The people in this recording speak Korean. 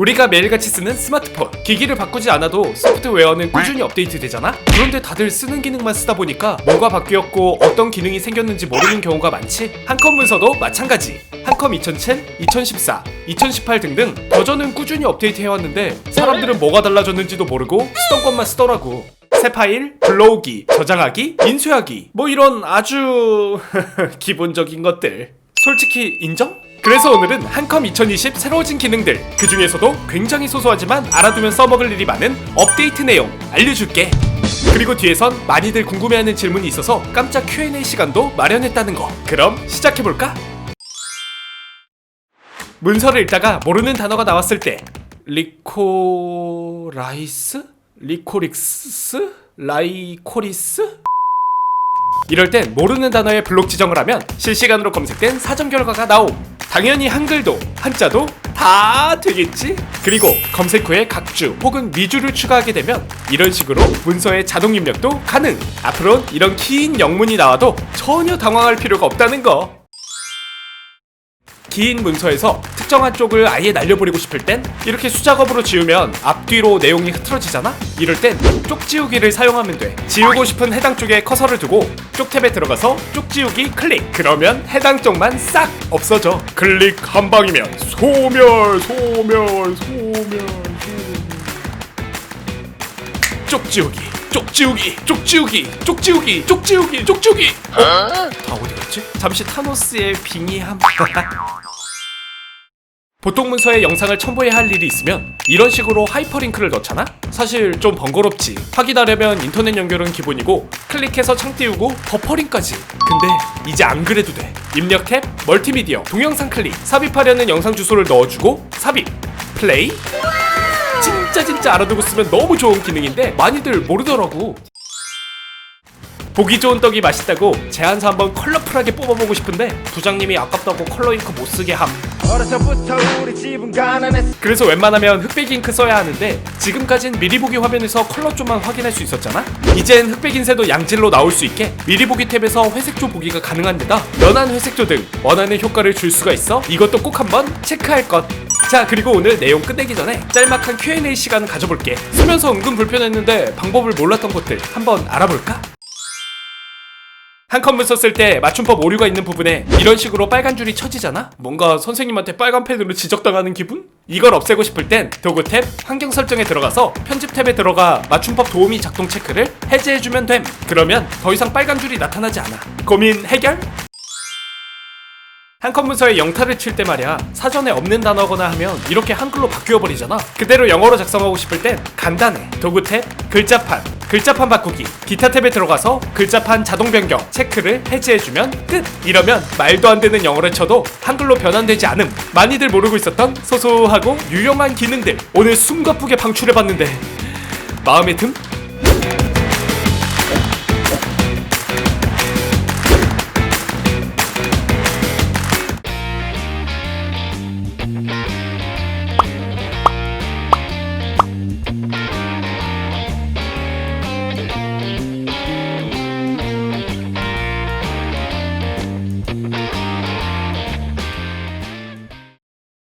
우리가 매일같이 쓰는 스마트폰. 기기를 바꾸지 않아도 소프트웨어는 꾸준히 업데이트 되잖아? 그런데 다들 쓰는 기능만 쓰다 보니까 뭐가 바뀌었고 어떤 기능이 생겼는지 모르는 경우가 많지? 한컴 문서도 마찬가지. 한컴 2007, 2014, 2018 등등 버전은 꾸준히 업데이트 해왔는데 사람들은 뭐가 달라졌는지도 모르고 쓰던 것만 쓰더라고. 새 파일, 불러오기, 저장하기, 인쇄하기. 뭐 이런 아주 기본적인 것들 솔직히 인정? 그래서 오늘은 한컴 2020 새로워진 기능들 그 중에서도 굉장히 소소하지만 알아두면 써먹을 일이 많은 업데이트 내용 알려줄게 그리고 뒤에선 많이들 궁금해하는 질문이 있어서 깜짝 Q&A 시간도 마련했다는 거 그럼 시작해볼까? 문서를 읽다가 모르는 단어가 나왔을 때 리코라이스? 리코릭스? 라이코리스? 이럴 땐 모르는 단어에 블록 지정을 하면 실시간으로 검색된 사전 결과가 나옴. 당연히 한글도 한자도 다 되겠지? 그리고 검색 후에 각주 혹은 미주를 추가하게 되면 이런 식으로 문서의 자동 입력도 가능. 앞으론 이런 긴 영문이 나와도 전혀 당황할 필요가 없다는 거. 긴 문서에서 특정한 쪽을 아예 날려버리고 싶을 땐 이렇게 수작업으로 지우면 앞뒤로 내용이 흐트러지잖아? 이럴 땐 쪽 지우기를 사용하면 돼. 지우고 싶은 해당 쪽에 커서를 두고 쪽 탭에 들어가서 쪽 지우기 클릭. 그러면 해당 쪽만 싹 없어져. 클릭 한 방이면 소멸, 소멸, 소멸, 소멸. 쪽 지우기, 쪽 지우기, 쪽 지우기, 쪽 지우기, 쪽 지우기, 쪽 지우기. 어? 다 어디 갔지? 잠시 타노스의 빙의함. 보통 문서에 영상을 첨부해야 할 일이 있으면 이런 식으로 하이퍼링크를 넣잖아? 사실 좀 번거롭지. 확인하려면 인터넷 연결은 기본이고 클릭해서 창 띄우고 버퍼링까지. 근데 이제 안 그래도 돼. 입력 탭, 멀티미디어, 동영상 클릭, 삽입하려는 영상 주소를 넣어주고 삽입, 플레이. 진짜 진짜 알아두고 쓰면 너무 좋은 기능인데 많이들 모르더라고. 보기 좋은 떡이 맛있다고 제안서 한번 컬러풀하게 뽑아보고 싶은데 부장님이 아깝다고 컬러 잉크 못 쓰게 함. 어려서부터 우리 집은 가난했어 그래서 웬만하면 흑백 잉크 써야 하는데 지금까진 미리 보기 화면에서 컬러 좀만 확인할 수 있었잖아? 이젠 흑백 인쇄도 양질로 나올 수 있게 미리 보기 탭에서 회색조 보기가 가능한 데다 연한 회색조 등 원하는 효과를 줄 수가 있어 이것도 꼭 한번 체크할 것. 자 그리고 오늘 내용 끝내기 전에 짤막한 Q&A 시간 가져볼게. 쓰면서 은근 불편했는데 방법을 몰랐던 것들 한번 알아볼까? 한컷 문서 쓸때 맞춤법 오류가 있는 부분에 이런 식으로 빨간 줄이 쳐지잖아? 뭔가 선생님한테 빨간 펜으로 지적당하는 기분? 이걸 없애고 싶을 땐 도구 탭, 환경 설정에 들어가서 편집 탭에 들어가 맞춤법 도우미 작동 체크를 해제해주면 됨. 그러면 더 이상 빨간 줄이 나타나지 않아. 고민 해결? 한컷 문서에 영타를 칠 때 말이야 사전에 없는 단어거나 하면 이렇게 한글로 바뀌어 버리잖아 그대로 영어로 작성하고 싶을 땐 간단해 도구 탭 글자판 글자판 바꾸기. 기타 탭에 들어가서 글자판 자동 변경 체크를 해제해주면 끝. 이러면 말도 안 되는 영어를 쳐도 한글로 변환되지 않음. 많이들 모르고 있었던 소소하고 유용한 기능들. 오늘 숨가쁘게 방출해봤는데 마음에 듦?